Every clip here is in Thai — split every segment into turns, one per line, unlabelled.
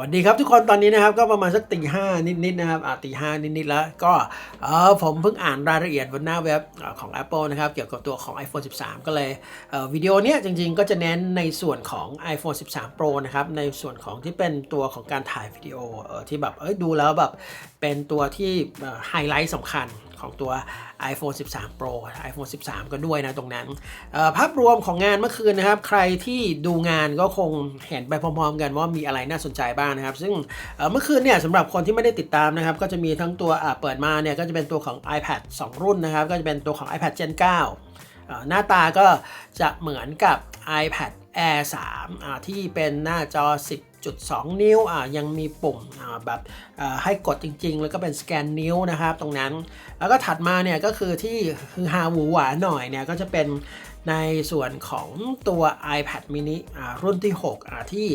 สวัสดีครับทุกคนตอนนี้นะครับก็ประมาณสักตีห้านิดๆนะครับอ่าตีห้านิดๆแล้วก็เออผมเพิ่งอ่านรายละเอียดบนหน้าเว็บอ่าของ Apple นะครับเกี่ยวกับตัวของ iPhone 13 ก็เลยเออวิดีโอเนี้ยจริงๆ ก็จะเน้นในส่วนของ iPhone 13 Pro นะครับในส่วนของที่เป็นตัวของการถ่ายวิดีโอเออที่แบบเอ้ยดูแล้วแบบเป็นตัวที่ไฮไลท์สำคัญ ของตัว iPhone 13 Pro iPhone 13 ก็ด้วยนะตรงนั้น ภาพรวมของงานเมื่อคืนนะครับ ใครที่ดูงานก็คงเห็นไปพร้อมๆ กันว่ามีอะไรน่าสนใจบ้างนะครับ ซึ่งเมื่อคืนเนี่ยสำหรับคนที่ไม่ได้ติดตามนะครับ ก็จะมีทั้งตัวเปิดมาเนี่ยก็จะเป็นตัวของ iPad 2 รุ่นนะครับ ก็จะเป็นตัวของ iPad Gen 9เอ่อหน้าตาก็จะเหมือนกับ iPad Air 3 ที่เป็นหน้าจอ 10.2 นิ้วอ่ายังมีปุ่มอ่าแบบอ่าให้กดจริง ๆ แล้วก็เป็นสแกนนิ้วนะครับตรงนั้น แล้วก็ถัดมาเนี่ยก็คือที่คือฮาหวูหวาหน่อยเนี่ยก็จะเป็น ในส่วนของตัว iPad mini รุ่นที่6ที่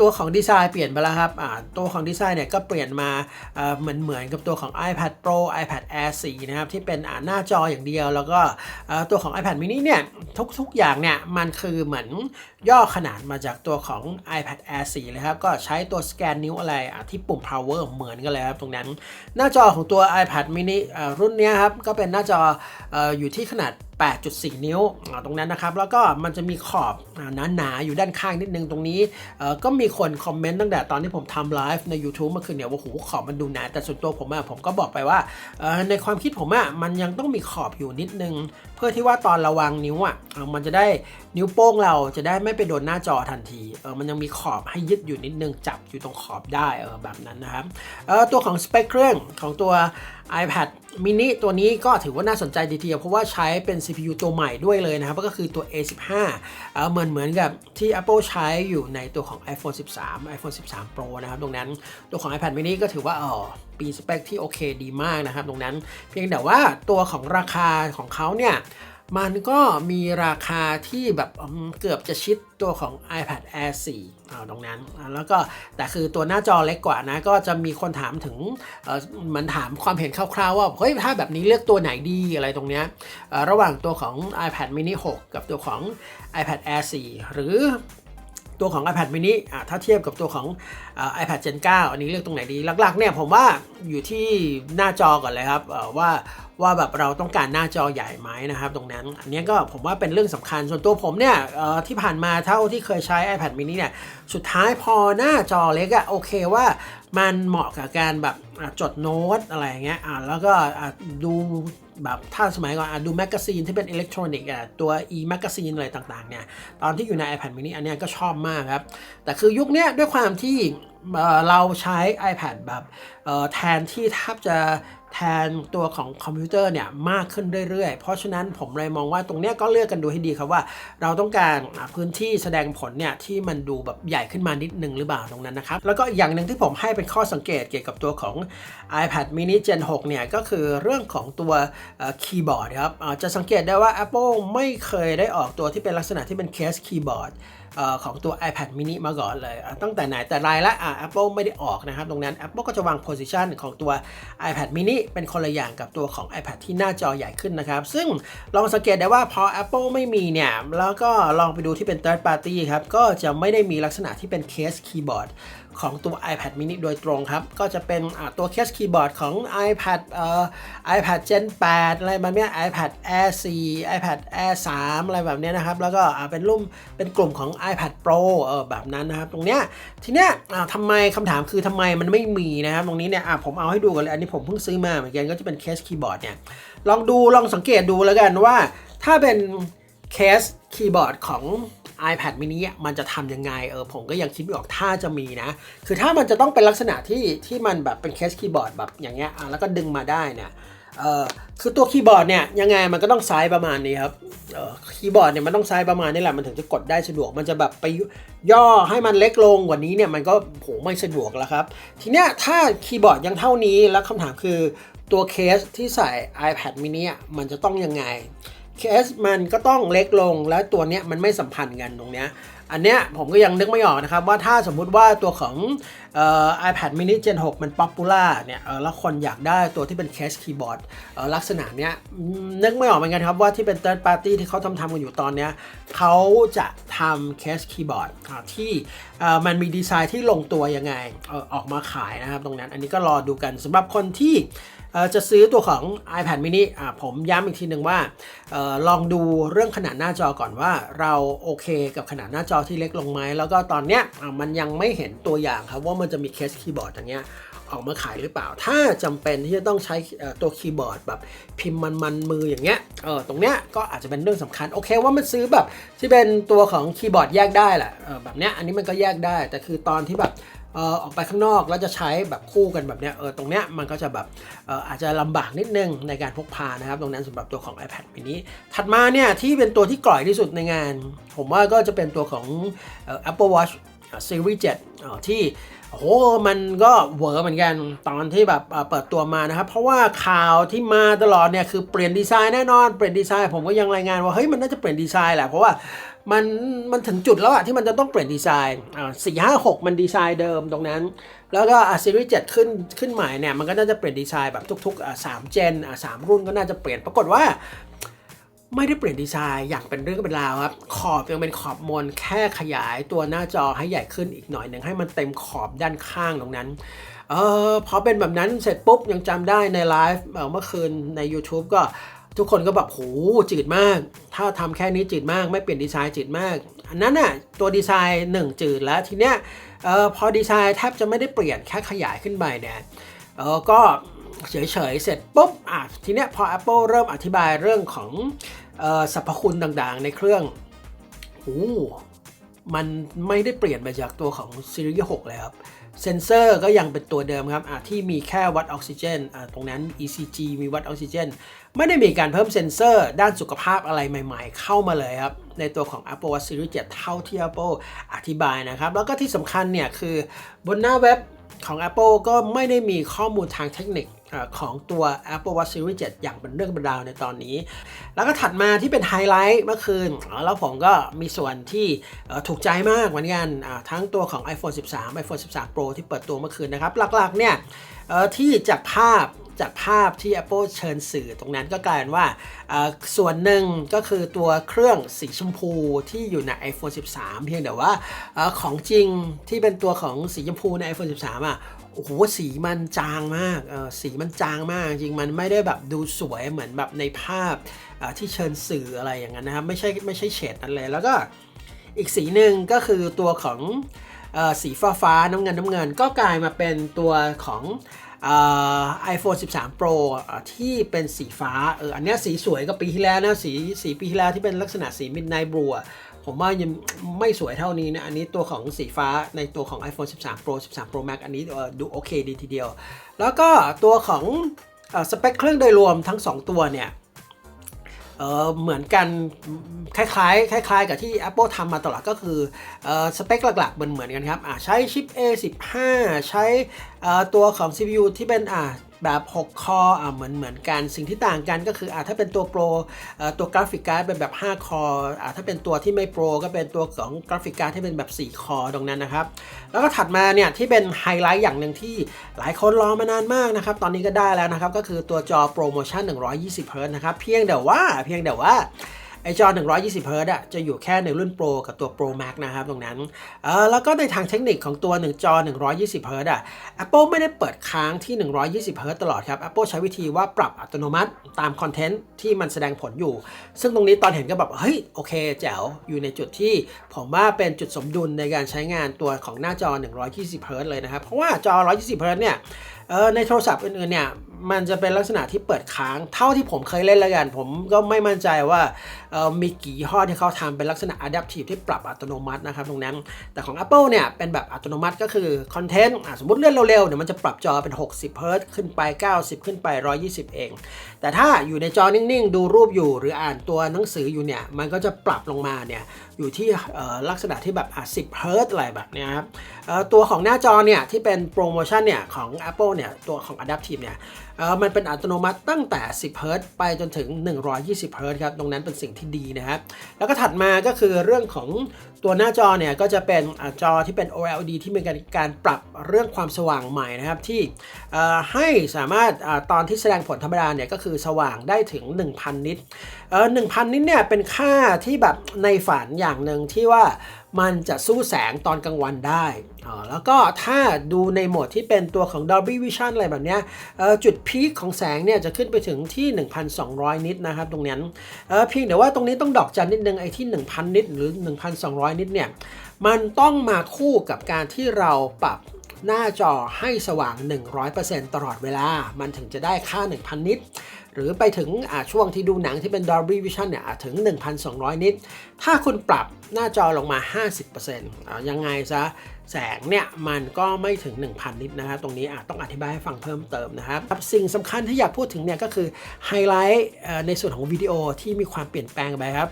ตัวของดีไซน์เปลี่ยนไปแล้วครับตัวของดีไซน์เนี่ยก็เปลี่ยนมาเหมือนเหมือนกับตัวของ iPad Pro iPad Air 4นะครับที่เป็นหน้าจออย่างเดียว แล้วก็ตัวของ iPad mini เนี่ยทุกๆอย่างเนี่ยมันคือเหมือนย่อขนาดมาจากตัวของ iPad Air 4เลยครับก็ใช้ตัวสแกนนิ้วอะไรที่ปุ่ม power เหมือนกันเลยครับตรงนั้น หน้าจอของตัว iPad mini รุ่นนี้ครับก็เป็นหน้าจอออยู่ที่ขนาด8.4 นิ้วตรงนั้นนะครับ แล้วก็มันจะมีขอบอ่าหนาๆอยู่ด้านข้างนิดนึงตรงนี้ ก็มีคนคอมเมนต์ตั้งแต่ตอนที่ผมทำไลฟ์ใน YouTube เมื่อคืนเนี่ยว่าโหขอบมันดูหนา แต่ส่วนตัวผมอะผมก็บอกไปว่า ในความคิดผมอะมันยังต้องมีขอบอยู่นิดนึง เพื่อที่ว่าตอนระวางนิ้วอะมันจะได้นิ้วโป้งเราจะได้ไม่ไปโดนหน้าจอทันทีเออมันยังมีขอบให้ยึดอยู่นิดนึงจับอยู่ตรงขอบได้เออแบบนั้นนะครับเออตัวของสเปคเครื่องของตัว iPad mini ตัวนี้ก็ถือว่าน่าสนใจดีทีเดียวเพราะว่าใช้เป็น CPU ตัวใหม่ด้วยเลยนะครับ ก็คือตัว A15 เอ่อเหมือนเหมือนกับที่ Apple ใช้อยู่ในตัวของ iPhone 13 iPhone 13 Pro นะครับ ตรงนั้นตัวของ iPad mini ก็ถือว่าออปีสเปคที่โอเคดีมากนะครับ ตรงนั้น เพียงแต่ว่าตัวของราคาของเขาเนี่ย มันก็มีราคาที่แบบเกือบจะชิดตัวของ iPad Air 4อ่าตรงนั้น แล้วก็แต่คือตัวหน้าจอเล็กกว่านะ ก็จะมีคนถามถึงเหมันถามความเห็นคร่าวๆว่า เฮ้ย ถ้าแบบนี้เลือกตัวไหนดีอะไรตรงเนี้ยระหว่างตัวของ iPad mini 6 กับตัวของ iPad Air 4 หรือ ตัวของ iPad mini อะถ้าเทียบกับตัวของอ่า iPad Gen 9อันนี้เลือกตรงไหนดี หลักๆเนี่ยผมว่าอยู่ที่หน้าจอก่อนเลยครับว่าว่าแบบเราต้องการหน้าจอใหญ่ไหมนะครับ ตรงนั้น อันนี้ก็ผมว่าเป็นเรื่องสำคัญส่วนตัวผมเนี่ยที่ผ่านมาเท่าที่เคยใช้ iPad mini เนี่ยสุดท้ายพอหน้าจอเล็กอะโอเคว่ามันเหมาะกับการแบบจดโน้ตอะไรอย่างเงี้ยอะแล้วก็ดูแบบถ้าสมัยก่อนอดูแมกกาซีนที่เป็นอิเล็กทรอนิกส์อะตัว e แมกกาซีนอะไรต่างๆเนี่ยตอนที่อยู่ใน iPad mini อันเนี้ยก็ชอบมากครับ แต่คือยุคนี้ด้วยความที่เราใช้ iPad แบบแทนที่แทบจะ แทนตัวของคอมพิวเตอร์เนี่ยมากขึ้นเรื่อยๆ เพราะฉะนั้นผมเลยมองว่าตรงเนี้ยก็เลือกกันดูให้ดีครับว่า เราต้องการพื้นที่แสดงผลเนี่ยที่มันดูแบบใหญ่ขึ้นมานิดนึงหรือเปล่าตรงนั้นนะครับ แล้วก็อีกอย่างหนึ่งที่ผมให้เป็นข้อสังเกตเกี่ยวกับตัวของ iPad mini Gen 6 เนี่ยก็คือเรื่องของตัวคีย์บอร์ดครับจะสังเกตได้ว่า Apple ไม่เคยได้ออกตัวที่เป็นลักษณะที่เป็นเคสคีย์บอร์ด ของตัว iPad mini มาก่อนเลย ตั้งแต่ไหนแต่ไรละอะ Apple ไม่ได้ออกนะครับ ตรงนั้น Apple ก็จะวาง position ของตัว iPad mini เป็นคนละอย่างกับตัวของ iPad ที่หน้าจอใหญ่ขึ้นนะครับ ซึ่งลองสังเกตได้ว่าพอ Apple ไม่มีเนี่ย แล้วก็ลองไปดูที่เป็น third party ครับ ก็จะไม่ได้มีลักษณะที่เป็นเคสคีย์บอร์ด ของตัว iPad mini โดยตรงครับ ก็จะเป็นตัวเคสคีย์บอร์ดของ iPad เอ่อ iPad Gen 8 อะไรแบบเนี้ย iPad Air 4 iPad Air 3 อะไรแบบเนี้ยนะครับ แล้วก็เป็นรุ่มเป็นกลุ่มของ iPad Pro เออแบบนั้นนะครับ ตรงเนี้ยทีเนี้ยทำไมคำถามคือทำไมมันไม่มีนะครับตรงนี้เนี่ยผมเอาให้ดูกันเลยอันนี้ผมเพิ่งซื้อมาเหมือนกันก็จะเป็นเคสคีย์บอร์ดเนี่ยลองดูลองสังเกตดูแล้วกันว่า ถ้าเป็นเคสคีย์บอร์ดของ iPad mini อะมันจะทำยังไงเออผมก็ยังคิดไม่ออกถ้าจะมีนะ คือถ้ามันจะต้องเป็นลักษณะที่ที่มันแบบเป็นเคสคีย์บอร์ดแบบอย่างเงี้ยอะแล้วก็ดึงมาได้เนี่ยเออคือตัวคีย์บอร์ดเนี่ยยังไงมันก็ต้องไซส์ประมาณนี้ครับเออคีย์บอร์ดเนี่ยมันต้องไซส์ประมาณนี้แหละมันถึงจะกดได้สะดวกมันจะแบบไปย่อให้มันเล็กลงกว่านี้เนี่ยมันก็โหไม่สะดวกแล้วครับ ทีเนี้ยถ้าคีย์บอร์ดยังเท่านี้แล้วคำถามคือตัวเคสที่ใส่ iPad mini อะมันจะต้องยังไง เคสมันก็ต้องเล็กลงแล้วตัวเนี้ยมันไม่สัมพันธ์กันตรงเนี้ยอันเนี้ยผมก็ยังนึกไม่ออกนะครับ ว่าถ้าสมมุติว่าตัวของเอ่อ iPad mini Gen 6 มันป๊อปปูล่าเนี่ยแล้วคนอยากได้ตัวที่เป็นเคสคีย์บอร์ดลักษณะเนี้ยนึกไม่ออกเหมือนกันครับว่าที่เป็น third party ที่เขาทำทำกันอยู่ตอนเนี้ยเขาจะทำเคสคีย์บอร์ดที่มันมีดีไซน์ที่ลงตัวยังไงออกมาขายนะครับตรงนั้น อันนี้ก็รอดูกันสำหรับคนที่ จะซื้อตัวของ iPad mini อะผมย้ำอีกทีหนึ่งว่าออลองดูเรื่องขนาดหน้าจอก่อนว่าเราโอเคกับขนาดหน้าจอที่เล็กลงไหมแล้วก็ตอนเนี้ยมันยังไม่เห็นตัวอย่างครับว่ามันจะมีเคสคีย์บอร์ดอย่างเงี้ยออกมาขายหรือเปล่า ถ้าจำเป็นที่จะต้องใช้ตัวคีย์บอร์ดแบบพิมพ์มันมันมืออย่างเงี้ย เออตรงเนี้ยก็อาจจะเป็นเรื่องสำคัญ โอเคว่ามันซื้อแบบที่เป็นตัวของคีย์บอร์ดแยกได้แหละออแบบเนี้ยอันนี้มันก็แยกได้ แต่คือตอนที่แบบ เออออกไปข้างนอกแล้วจะใช้แบบคู่กันแบบเนี้ยเออตรงเนี้ยมันก็จะแบบเอออาจจะลำบากนิดนึงในการพกพานะครับ ตรงนั้นสำหรับตัวของ iPad mini ถัดมาเนี่ยที่เป็นตัวที่กร่อยที่สุดในงาน ผมว่าก็จะเป็นตัวของออ Apple Watch Series 7ออที่โอ้โหมันก็เวอร์เหมือนกันตอนที่แบบเปิดตัวมานะครับ เพราะว่าข่าวที่มาตลอดเนี่ยคือเปลี่ยนดีไซน์แน่นอนเปลี่ยนดีไซน์ผมก็ยังรายงานว่าเฮ้ยมันน่าจะเปลี่ยนดีไซน์แหละเพราะว่า มันมันถึงจุดแล้วอะที่มันจะต้องเปลี่ยนดีไซน์อ่าสี่ห้าหกมันดีไซน์เดิมตรงนั้น แล้วก็อะซีรีส์7ขึ้นขึ้นใหม่เนี่ยมันก็น่าจะเปลี่ยนดีไซน์แบบทุกๆอะสามเจนอะสามรุ่นก็น่าจะเปลี่ยนปรากฏว่า ไม่ได้เปลี่ยนดีไซน์อย่างเป็นเรื่องเป็นราวครับ ขอบยังเป็นขอบมนแค่ขยายตัวหน้าจอให้ใหญ่ขึ้นอีกหน่อยหนึ่งให้มันเต็มขอบด้านข้างตรงนั้นเออพอเป็นแบบนั้นเสร็จปุ๊บยังจำได้ในไลฟ์เอ่อเมื่อคืนใน YouTube ก็ ทุกคนก็แบบโหจืดมาก ถ้าทำแค่นี้จืดมาก ไม่เปลี่ยนดีไซน์จืดมาก อันนั้นน่ะตัวดีไซน์หนึ่งจืดแล้วทีเนี้ยออพอดีไซน์แทบจะไม่ได้เปลี่ยนแค่ขยายขึ้นไปเนี่ยเออก็เฉยๆ เสร็จปุ๊บอะทีเนี้ยพอ Apple เริ่มอธิบายเรื่องของออสรรพคุณต่างๆ ในเครื่องโอ้มันไม่ได้เปลี่ยนไปจากตัวของซีรีส์6เลยครับ เซนเซอร์ก็ยังเป็นตัวเดิมครับที่มีแค่วัดออกซิเจนตรงนั้น ECG มีวัดออกซิเจน ไม่ได้มีการเพิ่มเซนเซอร์ ด้านสุขภาพอะไรใหม่ๆ เข้ามาเลยครับ ในตัวของ Apple Watch Series 7 เท่าที่ Apple อธิบายนะครับ แล้วก็ที่สำคัญเนี่ยคือบนหน้าเว็บของ Apple ก็ไม่ได้มีข้อมูลทางเทคนิค ของตัว Apple Watch Series 7 อย่างเป็นเรื่องเป็นราวในตอนนี้ แล้วก็ถัดมาที่เป็นไฮไลท์เมื่อคืน แล้วผมก็มีส่วนที่ถูกใจมากเหมือนกันทั้งตัวของ iPhone 13 iPhone 13 Pro ที่เปิดตัวเมื่อคืนนะครับ หลักๆเนี่ยที่จากภาพจากภาพที่ Apple เชิญสื่อตรงนั้นก็กลายเป็นว่าส่วนหนึ่งก็คือตัวเครื่องสีชมพูที่อยู่ใน iPhone 13 เพียงแต่ว่าอของจริงที่เป็นตัวของสีชมพูใน iPhone 13 อะ โอ้โหสีมันจางมากเออสีมันจางมากจริงมันไม่ได้แบบดูสวยเหมือนแบบในภาพที่เชิญสื่ออะไรอย่างนั้นนะครับไม่ใช่ไม่ใช่เฉดนั้นเลยแล้วก็อีกสีหนึ่งก็คือตัวของออสีฟ้าฟ้าน้ำเงินน้ำเงิน ก็กลายมาเป็นตัวของไอโฟน13 Pro อะที่เป็นสีฟ้าเอออันนี้สีสวยกว่าปีที่แล้วนะสีสีปีที่แล้วที่เป็นลักษณะสี Midnight Blue อะ ผมว่ายังไม่สวยเท่านี้นะ อันนี้ตัวของสีฟ้าในตัวของ iPhone 13 Pro 13 Pro Max อันนี้ดูโอเคดีทีเดียว แล้วก็ตัวของอสเปคเครื่องโดยรวมทั้ง 2 ตัวเนี่ยเเหมือนกันคล้ายๆ คล้าย ๆ กับที่ Apple ทำมาตลอดก็คืออสเปคหลักๆเหมือนเหมือนกันครับใช้ชิป A15 ใช้ตัวของ CPU ที่เป็นอ่า แบบ6คออ่าเหมือนเหมือนกัน สิ่งที่ต่างกันก็คืออ่าถ้าเป็นตัวโปรตัวกราฟิกการ์ดเป็นแบบ 5 คออ่าถ้าเป็นตัวที่ไม่โปรก็เป็นตัวของกราฟิกการ์ดที่เป็นแบบ 4 คอตรงนั้นนะครับ แล้วก็ถัดมาเนี่ยที่เป็นไฮไลท์อย่างหนึ่งที่หลายคนรอมานานมากนะครับ ตอนนี้ก็ได้แล้วนะครับ ก็คือตัวจอโปรโมชั่น120 Hz นะครับ เพียงแต่ว่าเพียงแต่ว่า ไอจอ 120 Hz อะจะอยู่แค่ในรุ่น Pro กับตัว Pro Max นะครับตรงนั้นเออแล้วก็ในทางเทคนิคของตัว1จอ 120 Hz อะ Apple ไม่ได้เปิดค้างที่ 120 Hz ตลอดครับ Apple ใช้วิธีว่าปรับอัตโนมัติตามคอนเทนต์ที่มันแสดงผลอยู่ ซึ่งตรงนี้ตอนเห็นก็แบบ เฮ้ย โอเคแจ๋วอยู่ในจุดที่ผมว่าเป็นจุดสมดุลในการใช้งานตัวของหน้าจอ 120 Hz เลยนะครับ เพราะว่าจอ 120 Hz เนี่ย เออในโทรศัพท์อื่นๆเนี่ยมันจะเป็นลักษณะที่เปิดค้างเท่าที่ผมเคยเล่นแล้วกัน ผมก็ไม่มั่นใจว่าออมีกี่ยี่ห้อที่เขาทำเป็นลักษณะ adaptive ที่ปรับอัตโนมัตินะครับตรงนั้น แต่ของ Apple เนี่ยเป็นแบบอัตโนมัติก็คือคอนเทนต์สมมติเลื่อนเร็วๆเดี๋ยวมันจะปรับจอเป็น 60 Hz ขึ้นไป 90 ขึ้นไป 120 เอง แต่ถ้าอยู่ในจอนิ่งๆ ดูรูปอยู่หรืออ่านตัวหนังสืออยู่เนี่ยมันก็จะปรับลงมาเนี่ยอยู่ที่ลักษณะที่แบบ10 Hz อะไรแบบเนี้ยครับตัวของหน้าจอเนี่ยที่เป็นโปรโมชั่นเนี่ยของ Apple เนี่ยตัวของ Adaptive เนี่ยมันเป็นอัตโนมัติตั้งแต่ 10เฮิรตซ์ไปจนถึง 120เฮิรตซ์ครับ ตรงนั้นเป็นสิ่งที่ดีนะครับ แล้วก็ถัดมาก็คือเรื่องของตัวหน้าจอเนี่ย ก็จะเป็นอจอที่เป็น OLED ที่มีการการปรับเรื่องความสว่างใหม่นะครับ ที่ให้สามารถอตอนที่แสดงผลธรรมดาเนี่ย ก็คือสว่างได้ถึง 1,000 นิตเออ1,000 นิตเนี่ยเป็นค่าที่แบบในฝันอย่างหนึ่งที่ว่ามันจะสู้แสงตอนกลางวันได้ อ่าแล้วก็ถ้าดูในโหมดที่เป็นตัวของ Dolby Vision อะไรแบบนี้จุดพีคของแสงเนี่ยจะขึ้นไปถึงที่ 1,200 นิตนะครับตรงนั้นเออเพียงแต่ว่าตรงนี้ต้องดอกจันนิดนึงไอ้ที่ 1,000 นิตหรือ 1,200 นิตเนี่ยมันต้องมาคู่กับการที่เราปรับหน้าจอให้สว่าง 100%ตลอดเวลา มันถึงจะได้ค่า 1,000 นิต หรือไปถึงช่วงที่ดูหนังที่เป็น Dolby Vision เนี่ยถึง 1,200 นิตถ้าคุณปรับหน้าจอลงมา 50%ยังไงซะแสงเนี่ยมันก็ไม่ถึง 1,000 นิตนะครับตรงนี้อาจต้องอธิบายให้ฟังเพิ่มเติมนะครับ สิ่งสำคัญที่อยากพูดถึงเนี่ยก็คือไฮไลท์ในส่วนของวิดีโอที่มีความเปลี่ยนแปลงไปครับ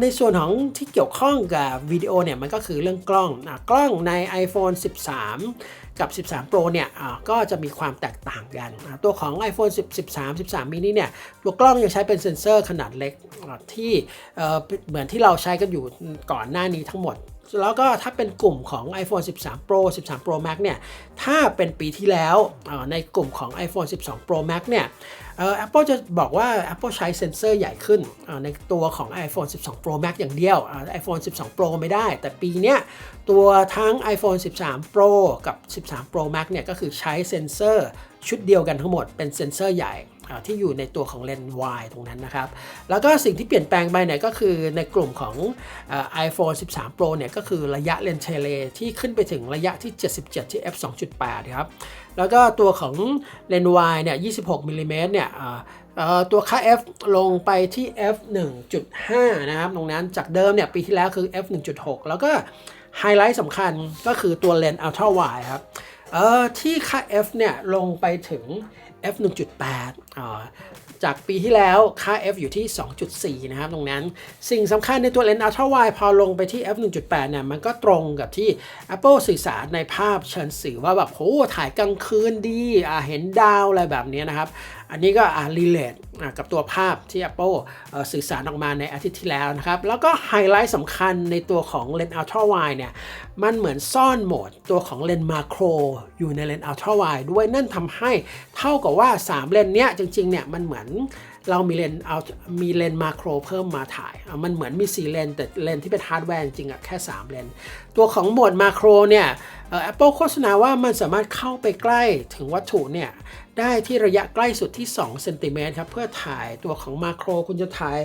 ในส่วนของที่เกี่ยวข้องกับวิดีโอเนี่ยมันก็คือเรื่องกล้องอกล้องใน iPhone 13 กับ 13 Pro เนี่ยอ่าก็จะมีความแตกต่างกัน ตัวของ iPhone 10 13 13 mini เนี่ยตัวกล้องยังใช้เป็นเซ็นเซอร์ขนาดเล็กที่เอ่อเหมือนที่เราใช้กันอยู่ก่อนหน้านี้ทั้งหมดแล้วก็ถ้าเป็นกลุ่มของ iPhone 13 Pro 13 Pro Max เนี่ย ถ้าเป็นปีที่แล้วอ่อในกลุ่มของ iPhone 12 Pro Max เนี่ย เออ Apple จะบอกว่า Apple ใช้เซ็นเซอร์ใหญ่ขึ้นในตัวของ iPhone 12 Pro Max อย่างเดียวอ่า iPhone 12 Pro ไม่ได้ แต่ปีนี้ตัวทั้ง iPhone 13 Pro กับ 13 Pro Max เนี่ยก็คือใช้เซ็นเซอร์ชุดเดียวกันทั้งหมดเป็นเซ็นเซอร์ใหญ่ที่อยู่ในตัวของเลนส์ wide ตรงนั้นนะครับ แล้วก็สิ่งที่เปลี่ยนแปลงไปเนี่ยก็คือในกลุ่มของอ่า iPhone 13 Pro เนี่ยก็คือระยะเลนส์เทเลที่ขึ้นไปถึงระยะที่ 77 ที่ f 2.8 ครับ แล้วก็ตัวของเลนส์วายเนี่ย 26มิลลิเมตรเนี่ยตัวค่า f ลงไปที่ f 1.5 นะครับ ตรงนั้นจากเดิมเนี่ย ปีที่แล้วคือ f 1.6 แล้วก็ไฮไลท์สำคัญก็คือตัวเลนส์ ultra wide ครับที่ค่า f เนี่ย ลงไปถึง f 1.8อ่า จากปีที่แล้วค่า f อยู่ที่ 2.4 นะครับตรงนั้นสิ่งสำคัญในตัวเลนส์ ultra wide พอลงไปที่ f 1.8 เนี่ย มันก็ตรงกับที่ Apple สื่อสารในภาพเชิญสื่อว่าแบบโหถ่ายกลางคืนดีอ่าเห็นดาวอะไรแบบนี้นะครับ อันนี้ก็อ่า relate อ่า กับตัวภาพที่ Apple เอ่อสื่อสารออกมาในอาทิตย์ที่แล้วนะครับ แล้วก็ไฮไลท์สำคัญในตัวของเลนส์ ultra wide เนี่ย มันเหมือนซ่อนโหมดตัวของเลนส์มาโครอยู่ในเลนส์ ultra wide ด้วยนั่นทำให้เท่ากับว่า 3 เลนส์เนี้ยจริงๆเนี่ยมันเหมือนเรามีเลนส์เอามีเลนส์มาโครเพิ่มมาถ่าย มันเหมือนมี 4 เลนส์แต่เลนส์ที่เป็นฮาร์ดแวร์จริงๆอะแค่ 3 เลนส์ตัวของโหมดมาโครเนี่ยเอ่อ Apple โฆษณาว่ามันสามารถเข้าไปใกล้ถึงวัตถุเนี่ย ได้ที่ระยะใกล้สุดที่2เซนติเมตรครับเพื่อถ่ายตัวของมาโครคุณจะถ่าย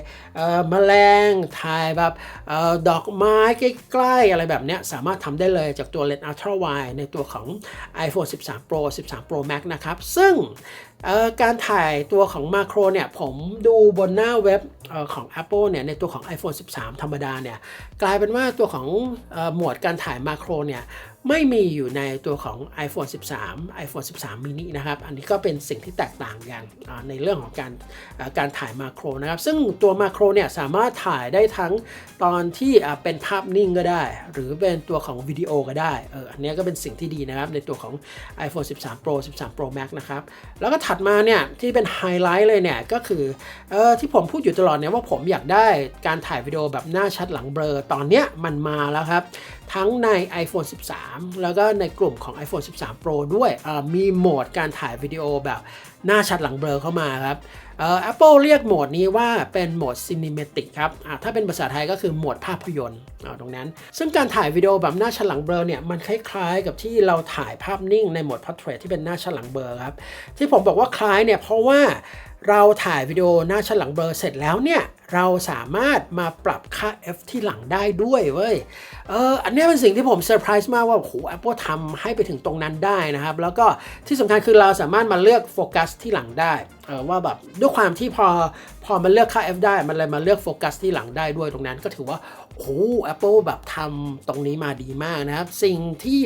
มแมลงถ่ายแบบออดอกไม้ใกล้ๆอะไรแบบนี้สามารถทำได้เลยจากตัวเลนส์ Ultra Wide ในตัวของ iPhone 13 Pro 13 Pro Max นะครับ ซึ่ง การถ่ายตัวของมาโครเนี่ย ผมดูบนหน้าเว็บออของ Apple เนี่ย ในตัวของ iPhone 13 ธรรมดาเนี่ย กลายเป็นว่าตัวของออหมวดการถ่ายมาโครเนี่ย ไม่มีอยู่ในตัวของ iPhone 13 iPhone 13 mini นะครับ อันนี้ก็เป็นสิ่งที่แตกต่างกันในเรื่องของการการถ่ายมาโครนะครับ ซึ่งตัวมาโครเนี่ย สามารถถ่ายได้ทั้งตอนที่เป็นภาพนิ่งก็ได้ หรือเป็นตัวของวิดีโอก็ได้เอออันนี้ก็เป็นสิ่งที่ดีนะครับในตัวของ iPhone 13 Pro 13 Pro Max นะครับแล้วก็ถัดมาเนี่ยที่เป็นไฮไลท์เลยเนี่ยก็คือเออที่ผมพูดอยู่ตลอดเนี่ยว่าผมอยากได้การถ่ายวิดีโอแบบหน้าชัดหลังเบลอตอนเนี้ยมันมาแล้วครับ ทั้งใน iPhone 13 แล้วก็ในกลุ่มของ iPhone 13 Pro ด้วยมีโหมดการถ่ายวิดีโอแบบหน้าชัดหลังเบลอเข้ามาครับ เอ่อ Apple เรียกโหมดนี้ว่าเป็นโหมด Cinematic ครับถ้าเป็นภาษาไทยก็คือโหมดภาพยนตร์ตรงนั้น ซึ่งการถ่ายวิดีโอแบบหน้าฉลังเบลอเนี่ยมันคล้ายๆ กับที่เราถ่ายภาพนิ่งในโหมด Portrait ที่เป็นหน้าฉลังเบลอครับที่ผมบอกว่าคล้ายเนี่ยเพราะว่าเราถ่ายวิดีโอหน้าฉลังเบลอเสร็จแล้วเนี่ย เราสามารถมาปรับค่า f ที่หลังได้ด้วยเว้ย เอออันนี้เป็นสิ่งที่ผมเซอร์ไพรส์มากว่าโอ้โห Apple ทำให้ไปถึงตรงนั้นได้นะครับ แล้วก็ที่สำคัญคือเราสามารถมาเลือกโฟกัสที่หลังได้เออว่าแบบด้วยความที่พอพอมันเลือกค่า f ได้ มันเลยมาเลือกโฟกัสที่หลังได้ด้วยตรงนั้นก็ถือว่าโอ้โห Apple แบบทำตรงนี้มาดีมากนะครับ สิ่งที่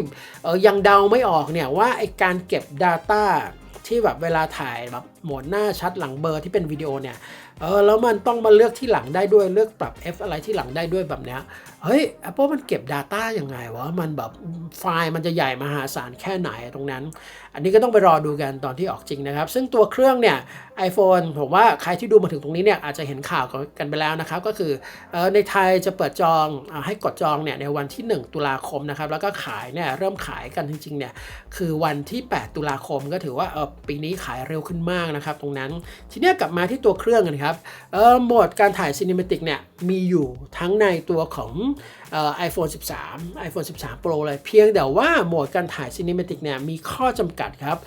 เออยังเดาไม่ออกเนี่ยว่าไอการเก็บ Data ที่แบบเวลาถ่ายแบบโหมดหน้าชัดหลังเบลอร์ที่เป็นวิดีโอเนี่ย เออแล้วมันต้องมาเลือกที่หลังได้ด้วยเลือกปรับ F อะไรที่หลังได้ด้วยแบบเนี้ย เฮ้ย Apple มันเก็บ Data ยังไงวะ มันแบบไฟล์มันจะใหญ่มหาศาลแค่ไหนตรงนั้น อันนี้ก็ต้องไปรอดูกันตอนที่ออกจริงนะครับ ซึ่งตัวเครื่องเนี่ย iPhone ผมว่าใครที่ดูมาถึงตรงนี้เนี่ยอาจจะเห็นข่าวกันไปแล้วนะครับ ก็คืออในไทยจะเปิดจองอให้กดจองเนี่ยในวันที่ 1 ตุลาคมนะครับ แล้วก็ขายเนี่ยเริ่มขายกันจริงๆเนี่ยคือวันที่ 8 ตุลาคมก็ถือว่าเออปีนี้ขายเร็วขึ้นมากนะครับตรงนั้น ทีนี้กลับมาที่ตัวเครื่องกันครับเออโหมดการถ่ายซีนิเมติกเนี่ยมีอยู่ทั้งในตัวของ iPhone 13 iPhone 13 Pro เลยเพียงแต่ว่าโหมดการถ่ายซีนิเมติกเนี่ยมีข้อจำกัดครับ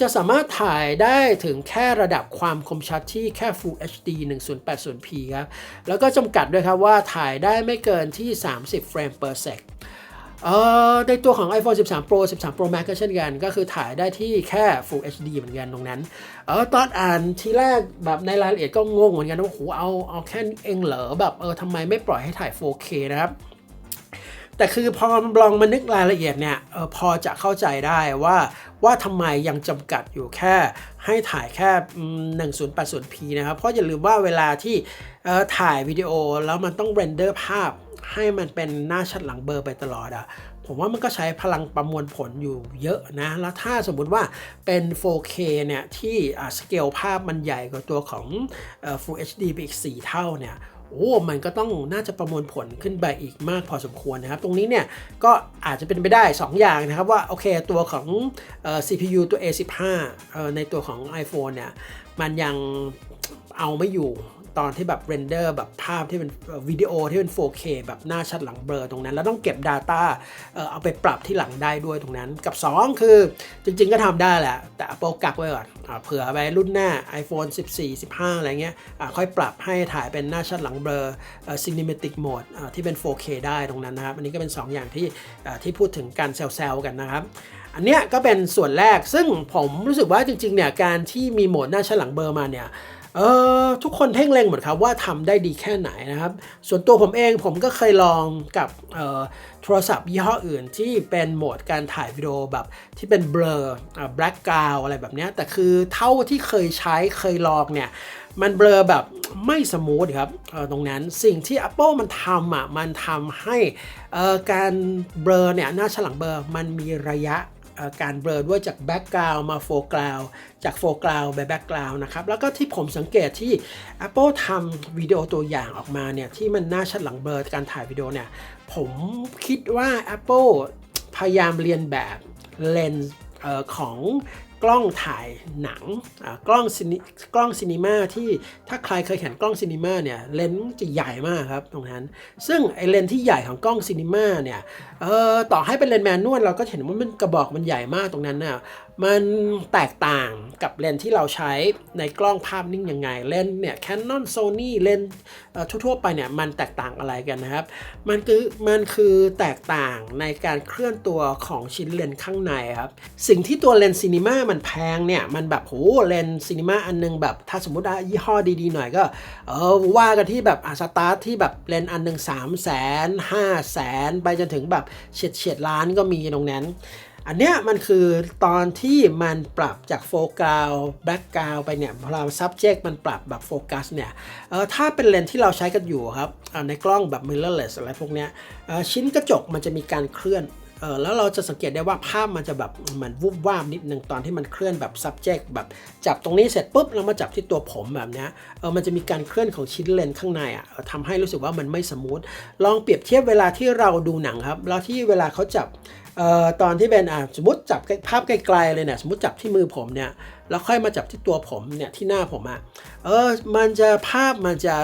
จะสามารถถ่ายได้ถึงแค่ระดับความคมชัดที่แค่ Full HD 1080p ครับ แล้วก็จำกัดด้วยครับว่าถ่ายได้ไม่เกินที่ 30 เฟรม per sec เออในตัวของ iPhone 13 Pro 13 Pro Max ก็เช่นกัน ก็คือถ่ายได้ที่แค่ Full HD เหมือนกันตรงนั้น เออตอนอ่านทีแรกแบบในรายละเอียดก็งงเหมือนกันว่าโอ้โหเอาเอาแค่นี้เองเหรอแบบเออทำไมไม่ปล่อยให้ถ่าย 4K นะครับ แต่คือพอลองมานึกรายละเอียดเนี่ยออพอจะเข้าใจได้ว่าว่าทำไมยังจำกัดอยู่แค่ให้ถ่ายแค่ 1080p นะครับ เพราะอย่าลืมว่าเวลาที่ถ่ายวิดีโอแล้วมันต้องเรนเดอร์ภาพให้มันเป็นหน้าชัดหลังเบลอร์ไปตลอดอะผมว่ามันก็ใช้พลังประมวลผลอยู่เยอะนะ แล้วถ้าสมมุติว่าเป็น 4K เนี่ย ที่สเกลภาพมันใหญ่กว่าตัวของ Full HD ไปอีก 4 เท่าเนี่ย โอ้มันก็ต้องน่าจะประมวลผลขึ้นไปอีกมากพอสมควรนะครับ ตรงนี้เนี่ยก็อาจจะเป็นไปได้ 2 อย่างนะครับว่าโอเคตัวของออ CPU ตัว A15 ในตัวของ iPhone เนี่ยมันยังเอาไม่อยู่ ตอนที่แบบเรนเดอร์แบบภาพที่เป็นวิดีโอที่เป็น 4K แบบหน้าชัดหลังเบลอตรงนั้น แล้วต้องเก็บ Data เอ่อเอาไปปรับที่หลังได้ด้วยตรงนั้น กับ 2 คือจริง ๆ ก็ทำได้แหละ แต่ Apple กักไว้ก่อนอ่าเผื่อไปรุ่นหน้า iPhone 14 15 อะไรเงี้ยค่อยปรับให้ถ่ายเป็นหน้าชัดหลังเบลอ Cinematic Mode ที่เป็น 4K ได้ตรงนั้นนะครับ อันนี้ก็เป็น 2 อย่างที่ที่พูดถึงการแซวๆกันนะครับอันเนี้ยก็เป็นส่วนแรกซึ่งผมรู้สึกว่าจริงๆเนี่ยการที่มีโหมดหน้าชัดหลังเบลอมาเนี่ย เออทุกคนเพ่งเล็งหมดครับว่าทำได้ดีแค่ไหนนะครับ ส่วนตัวผมเองผมก็เคยลองกับโทรศัพท์ยี่ห้ออื่นที่เป็นโหมดการถ่ายวิดีโอแบบที่เป็นเบลออ่า black g r o u n d อะไรแบบนี้แต่คือเท่าที่เคยใช้เคยลองเนี่ยมันเบลอแบบไม่สมูทครับตรงนั้นสิ่งที่ Apple มันทำอะมันทำให้การเบลอเนี่ยหน้าฉลังเบลอมันมีระยะ การเบลอด้วยจากแบ็กกราวมาโฟกราวจากโฟกราวไปแบ็กกราวนะครับ แล้วก็ที่ผมสังเกตที่ Apple ทำวิดีโอตัวอย่างออกมาเนี่ย ที่มันหน้าชัดหลังเบลอการถ่ายวิดีโอเนี่ย ผมคิดว่า Apple พยายามเรียนแบบเลนส์ของ กล้องถ่ายหนังอ่ากล้องซินิกล้องซินิมาที่ถ้าใครเคยเห็นกล้องซินิมาเนี่ยเลนส์จะใหญ่มากครับตรงนั้น ซึ่งไอเลนส์ที่ใหญ่ของกล้องซินิมาเนี่ยเอ่อต่อให้เป็นเลนส์แมนนวลเราก็เห็นว่ามันกระบอกมันใหญ่มากตรงนั้นน่ะมันแตกต่างกับเลนส์ที่เราใช้ในกล้องภาพนิ่งยังไงเลนส์เนี่ย Canon Sony เลนส์เอ่อทั่วๆไปเนี่ยมันแตกต่างอะไรกันนะครับ มันคือมันคือแตกต่างในการเคลื่อนตัวของชิ้นเลนส์ข้างในครับสิ่งที่ตัวเลนส์ซีนีมามันแพงเนี่ย มันแบบโหเลนซีนีมาอันนึงแบบ ถ้าสมมติยี่ห้อดีๆหน่อยก็ เออว่ากันที่แบบอะสตาร์ทที่แบบเลนอันหนึ่งสามแสนห้าแสนไปจนถึงแบบเฉียดเฉียดล้านก็มีตรงนั้น อันเนี้ยมันคือตอนที่มันปรับจากโฟกัสแบ็กกราวไปเนี่ยพอเรา subject มันปรับแบบโฟกัสเนี่ยเออถ้าเป็นเลนที่เราใช้กันอยู่ครับในกล้องแบบ mirrorless อะไรพวกเนี้ยชิ้นกระจกมันจะมีการเคลื่อน เออแล้วเราจะสังเกตได้ว่าภาพมันจะแบบมือนวุบวาบนิดนึงตอนที่มันเคลื่อนแบบ subject แบบจับตรงนี้เสร็จปุ๊บแล้วมาจับที่ตัวผมแบบนี้เออมันจะมีการเคลื่อนของชิ้นเลนส์ข้างในอะทำให้รู้สึกว่ามันไม่สมูทลองเปรียบเทียบเวลาที่เราดูหนังครับแล้วที่เวลาเขาจับเอ่อตอนที่เป็นอะสมมติจับภาพไกลๆเลยเนี่ยสมมติจับที่มือผมเนี่ยแล้วค่อยมาจับที่ตัวผมเนี่ยที่หน้าผมอะ่ะเออมันจะภาพมันจะ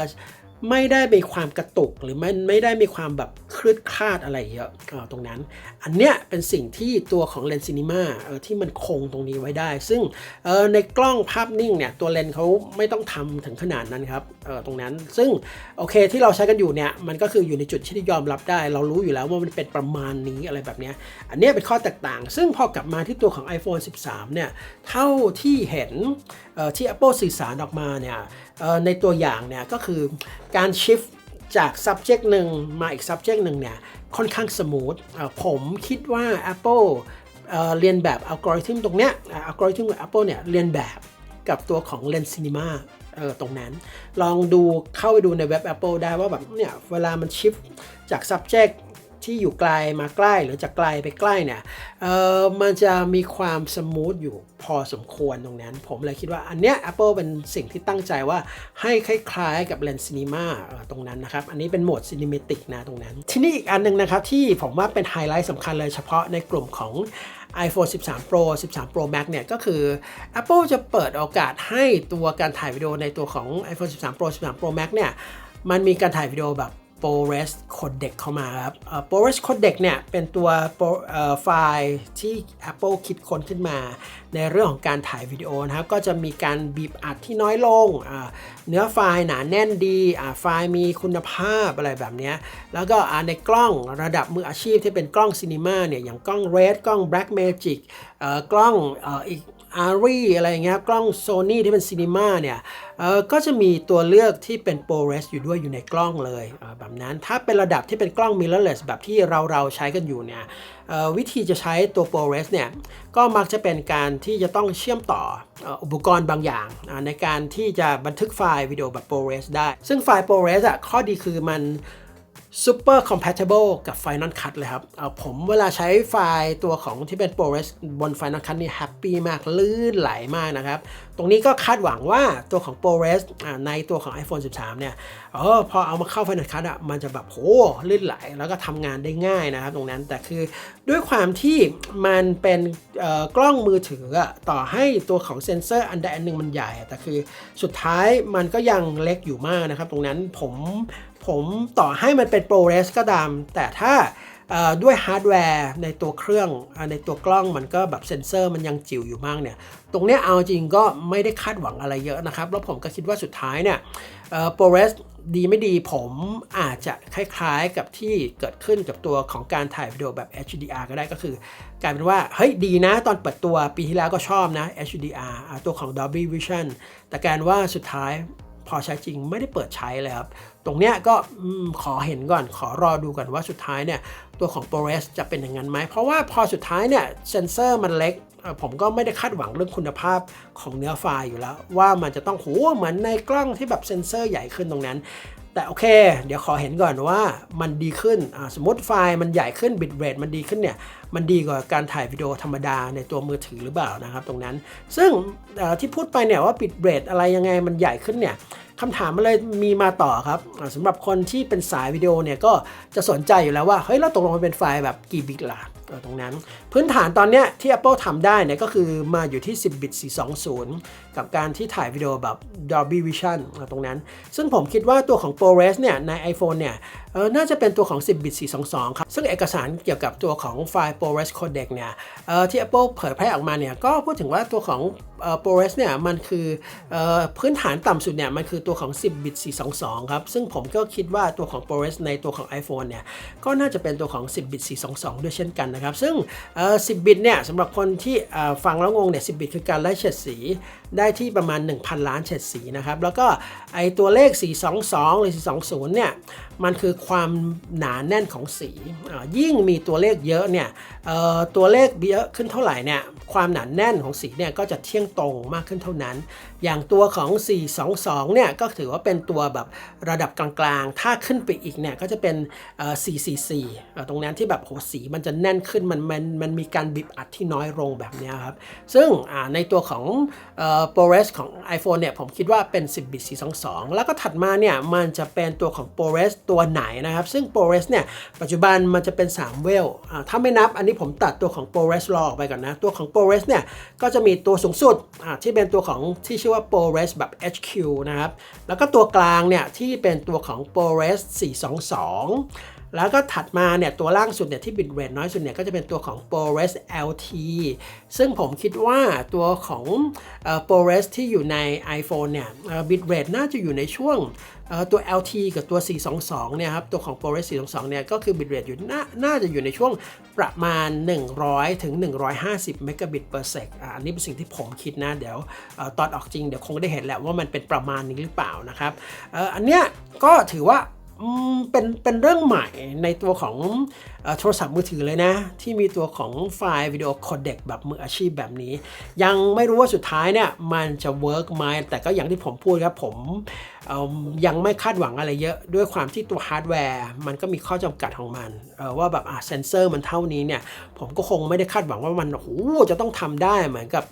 ไม่ได้มีความกระตุกหรือไมันไม่ได้มีความแบบคลืดคลาดอะไรเยอะตรงนั้น อันเนี้ยเป็นสิ่งที่ตัวของเลนส์ซีนีมาเออที่มันคงตรงนี้ไว้ได้ ซึ่งเออในกล้องภาพนิ่งเนี่ยตัวเลนส์เขาไม่ต้องทำถึงขนาดนั้นครับเออตรงนั้น ซึ่งโอเคที่เราใช้กันอยู่เนี่ยมันก็คืออยู่ในจุดที่ยอมรับได้ เรารู้อยู่แล้วว่ามันเป็นประมาณนี้อะไรแบบเนี้ยอันเนี้ยเป็นข้อแตกต่าง ซึ่งพอกลับมาที่ตัวของ iPhone 13 เนี่ยเท่าที่เห็นเอ่อที่ Apple สื่อสารออกมาเนี่ยในตัวอย่างเนี่ยก็คือการชิฟจาก subject หนึ่งมาอีก subject หนึ่งเนี่ย ค่อนข้างสมูทผมคิดว่า Apple เอ่อเรียนแบบอัลกอริทึมตรงเนี้ยอัลกอริทึมของ Apple เนี่ยเรียนแบบกับตัวของ Lens Cinema เออตรงนั้น ลองดูเข้าไปดูในเว็บ Apple ได้ว่าแบบเนี่ย เวลามันชิฟจาก subject ที่อยู่ไกลมาใกล้หรือจากไกลไปใกล้เนี่ยเออมันจะมีความสมูทอยู่พอสมควรตรงนั้น ผมเลยคิดว่าอันเนี้ย Apple เป็นสิ่งที่ตั้งใจว่าให้คล้ายๆกับเลนส์ซีนีมาตรงนั้นนะครับ อันนี้เป็นโหมดซีนิเมติกนะตรงนั้น ที่นี่อีกอันหนึงนะครับที่ผมว่าเป็นไฮไลท์สำคัญเลยเฉพาะในกลุ่มของ iPhone 13 Pro 13 Pro Max เนี่ยก็คือ Apple จะเปิดโอกาสให้ตัวการถ่ายวิดีโอในตัวของ iPhone 13 Pro 13 Pro Max เนี่ยมันมีการถ่ายวิดีโอแบบ ProRes Codec เข้ามาครับเอ่อ ProRes Codec เนี่ยเป็นตัวไฟล์ที่ Apple คิดค้นขึ้นมา ในเรื่องของการถ่ายวิดีโอนะครับ ก็จะมีการบีบอัดที่น้อยลง เนื้อไฟล์หนาแน่นดีไฟล์มีคุณภาพอะไรแบบนี้ แล้วก็ในกล้องระดับมืออาชีพที่เป็นกล้องซีนีมาเนี่ยอย่างกล้อง Red กล้อง Blackmagic เอ่อกล้องออีก อารีอะไรอย่างเงี้ยกล้องโซนี่ที่เป็นซีนีมาเนี่ยเออก็จะมีตัวเลือกที่เป็น ProRes อยู่ด้วยอยู่ในกล้องเลยแบบนั้นถ้าเป็นระดับที่เป็นกล้อง mirrorless แบบที่เราเราใช้กันอยู่เนี่ยวิธีจะใช้ตัว ProRes เนี่ยก็มักจะเป็นการที่จะต้องเชื่อมต่ออุปกรณ์บางอย่าง ในการที่จะบันทึกไฟล์วิดีโอแบบ ProRes ได้ ซึ่งไฟล์ ProRes อะข้อดีคือมัน super compatible กับ Final Cut เลยครับ เอ่อผมเวลาใช้ไฟล์ตัวของที่เป็น ProRes บน Final Cut นี่แฮปปี้มากลื่นไหลมากนะครับ ตรงนี้ก็คาดหวังว่าตัวของ ProRes ในตัวของ iPhone 13 เนี่ยเออพอเอามาเข้า Final Cut อะมันจะแบบโหลื่นไหลแล้วก็ทำงานได้ง่ายนะครับตรงนั้นแต่คือด้วยความที่มันเป็นกล้องมือถืออะต่อให้ตัวของเซนเซอร์อันใดอันหนึ่งมันใหญ่ แต่คือสุดท้ายมันก็ยังเล็กอยู่มากนะครับ ตรงนั้นผม ผมต่อให้มันเป็น ProRes ก็ตาม แต่ถ้าด้วยฮาร์ดแวร์ในตัวเครื่องในตัวกล้องมันก็แบบเซนเซอร์มันยังจิ๋วอยู่มากเนี่ย ตรงนี้เอาจริงก็ไม่ได้คาดหวังอะไรเยอะนะครับ แล้วผมก็คิดว่าสุดท้ายเนี่ยเอ่อ ProRes ดีไม่ดีผมอาจจะคล้ายๆกับที่เกิดขึ้นกับตัวของการถ่ายวิดีโอแบบ HDR ก็ได้ก็คือกลายเป็นว่า เฮ้ยดีนะตอนเปิดตัวปีที่แล้วก็ชอบนะ HDR ตัวของ Dolby Vision แต่การว่าสุดท้ายพอใช้จริงไม่ได้เปิดใช้เลยครับ ตรงเนี้ยก็ขอเห็นก่อนขอรอดูก่อนว่าสุดท้ายเนี่ยตัวของ ProRes จะเป็นอย่างนั้นไหม เพราะว่าพอสุดท้ายเนี่ยเซนเซอร์มันเล็ก ผมก็ไม่ได้คาดหวังเรื่องคุณภาพของเนื้อไฟล์อยู่แล้ว ว่ามันจะต้องโหเหมือนในกล้องที่แบบเซนเซอร์ใหญ่ขึ้นตรงนั้น แต่โอเค เดี๋ยวขอเห็นก่อนว่ามันดีขึ้นสมมติไฟล์มันใหญ่ขึ้นบิตเรทมันดีขึ้นเนี่ยมันดีกว่าการถ่ายวิดีโอธรรมดาในตัวมือถือหรือเปล่านะครับตรงนั้น ซึ่งที่พูดไปเนี่ยว่าบิตเรทอะไรยังไงมันใหญ่ขึ้นเนี่ย คำถามมันเลยมีมาต่อครับสำหรับคนที่เป็นสายวิดีโอเนี่ยก็จะสนใจอยู่แล้วว่าเฮ้ยเราตกลงมันเป็นไฟล์แบบกี่บิตล่ะตรงนั้น พื้นฐานตอนเนี้ยที่ Apple ทำได้เนี่ยก็คือมาอยู่ที่ 10 บิต 420 กับการที่ถ่ายวิดีโอแบบ Dolby Vision ตรงนั้น ซึ่งผมคิดว่าตัวของ ProRes เนี่ยใน iPhone เนี่ยน่าจะเป็นตัวของ 10 บิต 422 ครับ ซึ่งเอกสารเกี่ยวกับตัวของไฟล์ ProRes Codec เนี่ยที่ Apple เผยแพร่ออกมาเนี่ยก็พูดถึงว่าตัวของ ProRes เนี่ยมันคืออพื้นฐานต่ำสุดเนี่ยมันคือตัวของ 10 บิต 422 ครับ ซึ่งผมก็คิดว่าตัวของ ProRes ในตัวของ iPhone เนี่ยก็น่าจะเป็นตัวของ 10 บิต 422 ด้วยเช่นกันนะครับ ซึ่ง 10 บิตเนี่ยสำหรับคนที่ฟังแล้วงงเนี่ย 10 บิตคือการไล่เฉดสีได้ได้ที่ประมาณ 1,000 ล้านเฉดสีนะครับ แล้วก็ไอตัวเลข 422 หรือ 420 เนี่ย มันคือความหนาแน่นของสีอ่ายิ่งมีตัวเลขเยอะเนี่ยตัวเลขเยอะขึ้นเท่าไหร่เนี่ย ความหนาแน่นของสีเนี่ยก็จะเที่ยงตรงมากขึ้นเท่านั้น อย่างตัวของ 422 เนี่ยก็ถือว่าเป็นตัวแบบระดับกลางๆ ถ้าขึ้นไปอีกเนี่ยก็จะเป็น 444 ตรงนั้นที่แบบโหสีมันจะแน่นขึ้นมันมันมันมีการบีบอัดที่น้อยลงแบบนี้ครับ ซึ่งในตัวของเอ่อ ProRes ของ iPhone เนี่ยผมคิดว่าเป็น 10 บิต 422 แล้วก็ถัดมาเนี่ยมันจะเป็นตัวของ ProRes ตัวไหนนะครับ ซึ่ง ProRes เนี่ยปัจจุบันมันจะเป็น 3 เวล ถ้าไม่นับอันนี้ผมตัดตัวของ ProRes Raw ออกไปก่อนนะ ตัวของ ProRes เนี่ยก็จะมีตัวสูงสุดที่เป็นตัวของที่ชื่อว่า ProRes แบบ HQ นะครับ แล้วก็ตัวกลางเนี่ยที่เป็นตัวของ ProRes 422 แล้วก็ถัดมาเนี่ยตัวล่างสุดเนี่ยที่บิตเรทน้อยสุดเนี่ยก็จะเป็นตัวของ p o r e s LT ซึ่งผมคิดว่าตัวของ p o r e s ที่อยู่ใน iPhone เนี่ยบิตเรทน่าจะอยู่ในช่วงตัว LT กับตัว 422 เนี่ยครับ ตัวของ p o r e s 422 เนี่ยก็คือบิตเรทอยู่น่าน่าจะอยู่ในช่วงประมาณ 100 ถึง 150 เมกะบิต per sec อะอันนี้เป็นสิ่งที่ผมคิดนะ เดี๋ยวตอนออกจริงเดี๋ยวคงได้เห็นแหละว่ามันเป็นประมาณนี้หรือเปล่านะครับ อันเนี้ยก็ถือว่า เป็นเป็นเรื่องใหม่ในตัวของอโทรศัพท์มือถือเลยนะ ที่มีตัวของไฟล์วิดีโอโคเดกแบบมืออาชีพแบบนี้ ยังไม่รู้ว่าสุดท้ายเนี่ยมันจะเวิร์กไหมแต่ก็อย่างที่ผมพูดครับผมยังไม่คาดหวังอะไรเยอะ ด้วยความที่ตัวฮาร์ดแวร์มันก็มีข้อจำกัดของมัน ว่าแบบอะเซนเซอร์มันเท่านี้เนี่ย ผมก็คงไม่ได้คาดหวังว่ามันโอ้โหจะต้องทำได้เหมือนกับ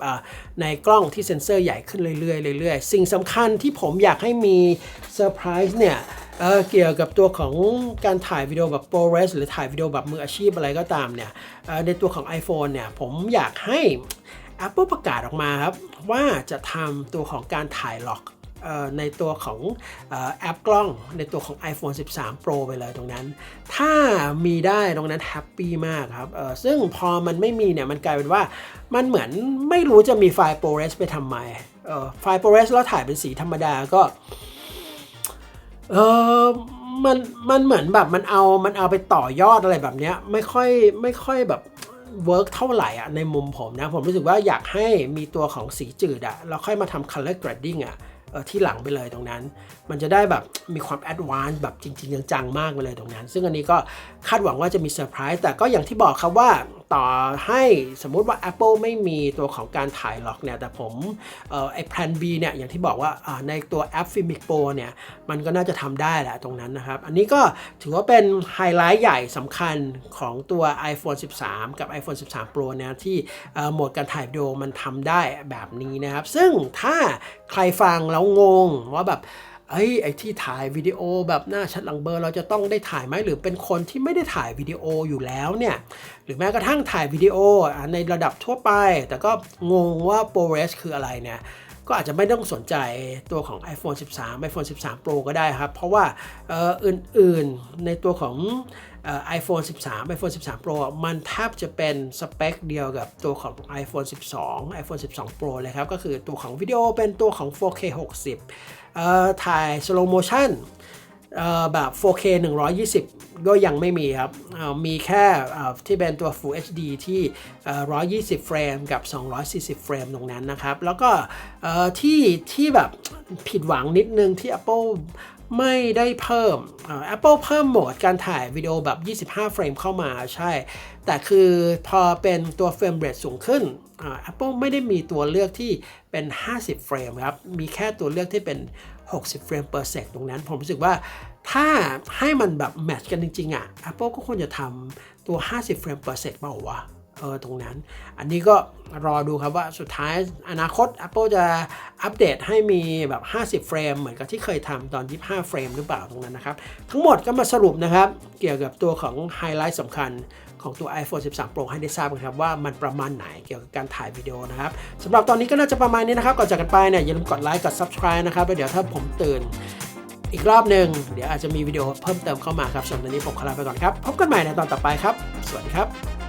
ในกล้องที่เซนเซอร์ใหญ่ขึ้นเรื่อยๆเรื่อยๆสิ่งสำคัญที่ผมอยากให้มีเซอร์ไพรส์เนี่ย เออเกี่ยวกับตัวของการถ่ายวิดีโอแบบ ProRes หรือถ่ายวิดีโอแบบมืออาชีพอะไรก็ตามเนี่ยในตัวของ iPhone เนี่ยผมอยากให้ Apple ประกาศออกมาครับ ว่าจะทำตัวของการถ่ายล็อกในตัวของอแอปกล้องในตัวของ iPhone 13 Pro ไปเลยตรงนั้น ถ้ามีได้ตรงนั้นแฮปปี้มากครับซึ่งพอมันไม่มีเนี่ยมันกลายเป็นว่ามันเหมือนไม่รู้จะมีไฟล์ ProRes ไปทำไมไฟล์ ProRes แล้วถ่ายเป็นสีธรรมดาก็ เออมันมันเหมือนแบบมันเอามันเอาไปต่อยอดอะไรแบบเนี้ยไม่ค่อยไม่ค่อยแบบเวิร์กเท่าไหร่อะในมุมผมนะ ผมรู้สึกว่าอยากให้มีตัวของสีจืดอะแล้วค่อยมาทำ color grading อะที่หลังไปเลยตรงนั้น มันจะได้แบบมีความแอดวานซ์แบบจริง ๆ จังๆ มากไปเลยตรงนั้น ซึ่งอันนี้ก็คาดหวังว่าจะมีเซอร์ไพรส์แต่ก็อย่างที่บอกครับว่า ต่อให้สมมุติว่า Apple ไม่มีตัวของการถ่ายล็อกเนี่ยแต่ผมออไอ้แพลน B เนี่ยอย่างที่บอกว่าในตัวแอป Filmic Pro เนี่ยมันก็น่าจะทำได้แหละตรงนั้นนะครับ อันนี้ก็ถือว่าเป็นไฮไลท์ใหญ่สำคัญของตัว iPhone 13 กับ iPhone 13 Pro เนี่ยที่โหมดการถ่ายวิดีโอมันทำได้แบบนี้นะครับ ซึ่งถ้าใครฟังแล้วงงว่าแบบ เอ้ยไอ้ที่ถ่ายวิดีโอแบบหน้าชัดหลังเบอร์ เราจะต้องได้ถ่ายไหมหรือเป็นคนที่ไม่ได้ถ่ายวิดีโออยู่แล้วเนี่ยหรือแม้กระทั่งถ่ายวิดีโอในระดับทั่วไป แต่ก็งงว่า ProRes คืออะไรเนี่ยก็อาจจะไม่ต้องสนใจตัวของ iPhone 13 iPhone 13 Pro ก็ได้ครับ เพราะว่าอ,อ,อื่นๆในตัวของเอ่อ iPhone 13 iPhone 13 Pro มันแทบจะเป็นสเปคเดียวกับตัวของ iPhone 12 iPhone 12 Pro เลยครับ ก็คือตัวของวิดีโอเป็นตัวของ 4K 60 ถ่าย slow motion เอ่อแบบ 4K 120 ก็ยังไม่มีครับ มีแค่ที่เป็นตัว Full HD ที่ 120 เฟรมกับ 240 เฟรมตรงนั้นนะครับ แล้วก็ที่ที่แบบผิดหวังนิดนึงที่ Apple ไม่ได้เพิ่ม Apple เพิ่มโหมดการถ่ายวิดีโอแบบ 25 เฟรมเข้ามาใช่ แต่คือพอเป็นตัวเฟรมเรทสูงขึ้นอ่า Apple ไม่ได้มีตัวเลือกที่เป็น 50 เฟรมครับ มีแค่ตัวเลือกที่เป็น 60 เฟรม per sec ตรงนั้น ผมรู้สึกว่าถ้าให้มันแบบแมทช์กันจริง ๆ อะ Apple ก็ควรจะทำตัว 50 เฟรม per sec เปล่าวะเออตรงนั้น อันนี้ก็รอดูครับว่าสุดท้ายอนาคต Apple จะอัปเดตให้มีแบบ 50 เฟรม เหมือนกับที่เคยทำตอน 25 เฟรมหรือเปล่าตรงนั้นนะครับ ทั้งหมดก็มาสรุปนะครับ เกี่ยวกับตัวของไฮไลท์สำคัญ ของตัว iPhone 13 Pro ให้ได้ทราบกันครับว่ามันประมาณไหนเกี่ยวกับการถ่ายวิดีโอนะครับสำหรับตอนนี้ก็น่าจะประมาณนี้นะครับก่อนจากกันไปเนี่ยอย่าลืมกดไลค์กด Subscribe นะครับแล้วเดี๋ยวถ้าผมตื่นอีกรอบหนึ่งเดี๋ยวอาจจะมีวิดีโอเพิ่มเติมเข้ามาครับส่วนตอนนี้ผมขอลาไปก่อนครับ พบกันใหม่ในตอนต่อไปครับ สวัสดีครับ